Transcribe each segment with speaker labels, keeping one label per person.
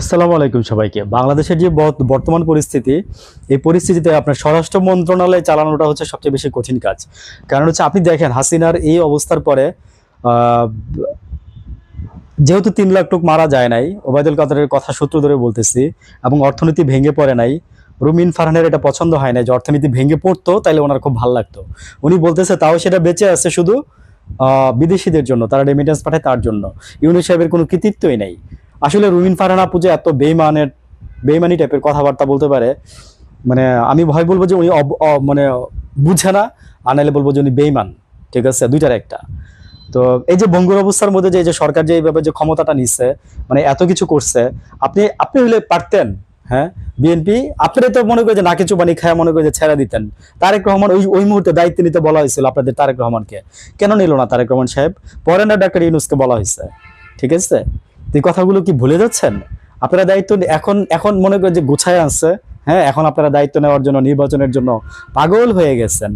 Speaker 1: আসসালামু আলাইকুম সবাইকে। বাংলাদেশের যে বর্তমান পরিস্থিতি, এই পরিস্থিতিতে আপনার স্বরাষ্ট্র মন্ত্রণালয় চালানোটা হচ্ছে সবচেয়ে বেশি কঠিন কাজ। কারণ হচ্ছে আপনি দেখেন, হাসিনার এই অবস্থার পরে যেহেতু তিন লাখ লোক মারা যায় নাই, ওবায়দুল কাদারের কথা সূত্র ধরে বলতেছি এবং অর্থনীতি ভেঙে পড়ে নাই, রুমিন ফারহানের এটা পছন্দ হয় না যে অর্থনীতি ভেঙে পড়তো, তাইলে ওনার খুব ভালো লাগতো। উনি বলতেছে তাও সেটা বেঁচে আছে শুধু বিদেশিদের জন্য, তারা রেমিটেন্স পাঠায় তার জন্য। ইউনুস সাহেবের কোনো কৃতিত্বই নাই। আসলে রুমিন ফারহান আপু যে এত বেইমানের, বেইমানি টাইপের কথাবার্তা বলতে পারে মানে আমি ভয় বলব যে উনি মানে বুঝে না, আর নাহলে বলব যে উনি বেইমান, ঠিক আছে? দুইটার একটা। তো এই যে ভঙ্গুর অবস্থার মধ্যে যে, এই যে সরকার যে এইভাবে যে ক্ষমতাটা নিচ্ছে মানে এত কিছু করছে, আপনি আপনি হলে পারতেন হ্যাঁ? বিএনপি আপনারা তো মনে করে যে নাকি চুবানি খায় মনে করে যে ছেড়ে দিতেন। তারেক রহমান ওই ওই মুহূর্তে দায়িত্ব নিতে বলা হয়েছিল আপনাদের তারেক রহমানকে। কেন নিল না তারেক রহমান সাহেব? পরে না ডাক্তার ইউনুসকে বলা হয়েছে, ঠিক আছে? এই কথাগুলো কি ভুলে যাচ্ছেন? আপনারা দায়িত্ব এখন এখন মনে করে যে গুছায় আছে হ্যাঁ? এখন আপনারা দায়িত্ব নেওয়ার জন্য, নির্বাচনের জন্য পাগল হয়ে গেছেন।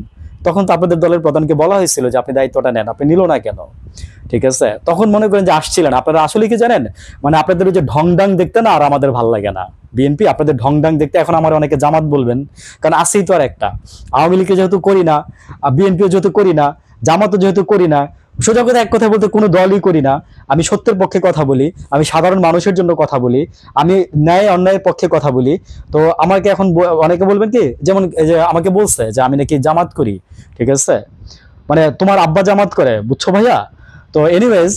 Speaker 1: তখন তো আপনাদের দলের প্রধানকে বলা হয়েছিল যে আপনি দায়িত্বটা নেন, আপনি নিল না কেন? ঠিক আছে? তখন মনে করেন যে আসছিলেন। আপনারা আসলে কি জানেন? মানে আপনাদের ওই যে ঢংডাং দেখতে না আর আমাদের ভালো লাগে না। বিএনপি আপনাদের ঢংডাং দেখতে এখন আমার অনেকে জামাত বলবেন, কারণ আসেই তো আর একটা। আওয়ামী লীগকে যেহেতু করি না বিএনপিও যেহেতু করি না, জামাতও যেহেতু করি না সোজা কথা এক কথা বলতে কোনো দলই করি না। আমি সত্যের পক্ষে কথা বলি, আমি সাধারণ মানুষের জন্য কথা বলি, আমি ন্যায় অন্যায়ের পক্ষে কথা বলি। তো আমাকে এখন অনেকে বলবেন কি, যেমন আমাকে বলছে যে আমি নাকি জামাত করি, ঠিক আছে? মানে তোমার আব্বা জামাত করে, বুঝছ ভাইয়া? তো এনিওয়েজ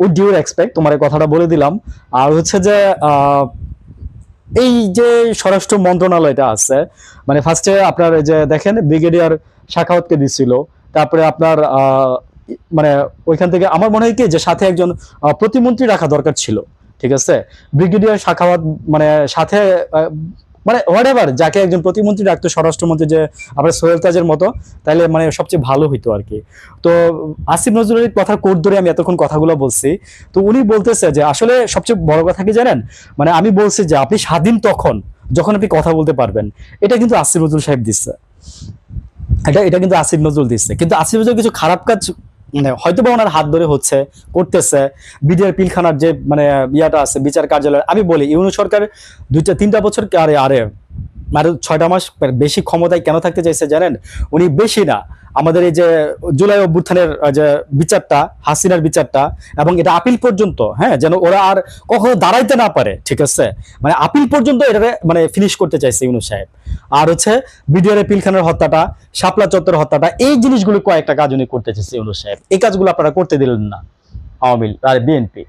Speaker 1: উইথ ডিউর এক্সপেক্ট তোমার কথাটা বলে দিলাম। আর হচ্ছে যে এই যে স্বরাষ্ট্র মন্ত্রণালয়টা আছে মানে ফার্স্টে আপনার যে দেখেন ব্রিগেডিয়ার শাখাওয়াতকে দিছিল। তারপরে আপনার মানে ওইখান থেকে আমার মনে হয় কি যে সাথে একজন প্রতিমন্ত্রী রাখা দরকার ছিল, ঠিক আছে? ব্রিগেডিয়ার শাখাওয়াত মানে সাথে মানে হোয়াট যাকে একজন প্রতিমন্ত্রী রাখতো, স্বরাষ্ট্রমন্ত্রী যে আপনার সোহেল তাজের মতো তাহলে মানে সবচেয়ে ভালো হইতো আর কি। তো আসিফ নজরুলের কথা কোট ধরে আমি এতক্ষণ কথাগুলো বলছি, তো উনি বলতেছে যে আসলে সবচেয়ে বড় কথা কি জানেন? মানে আমি বলছি যে আপনি স্বাধীন তখন যখন আপনি কথা বলতে পারবেন, এটা কিন্তু আসিফ নজরুল সাহেব দিচ্ছে। এটা এটা কিন্তু আসিফ নজরুল দিচ্ছে। কিন্তু আসিফ নজরুল কিছু খারাপ কাজ মানে হয়তো বা ওনার হাত ধরে হচ্ছে, করতেছে। বিডিআর পিলখানার যে মানে ইয়াটা আছে, বিচার কার্যালয়, আমি বলি ইউনু সরকার দুইটা তিনটা বছর আরে আরে আর ছয়টা মাস বেশি ক্ষমতায় কেন থাকতে চাইছে জানেন? উনি বেশি না। আমাদের এই যে জুলাই অভ্যুত্থানের যে বিচারটা, হাসিনার বিচারটা, এবং এটা আপিল পর্যন্ত হ্যাঁ যেন ওরা আর কখনো দাঁড়াইতে না পারে, ঠিক আছে? মানে আপিল পর্যন্ত এটা মানে ফিনিশ করতে চাইছে ইউনুস সাহেব। আর হচ্ছে বিডিআর পিলখানার হত্যাটা, শাপলা চত্বর হত্যাটা, এই জিনিসগুলো কয়েকটা কাজ উনি করতে চাইছে ইউনুস সাহেব। এই কাজগুলো আপনারা করতে দিলেন না, আওয়ামী আর বিএনপি।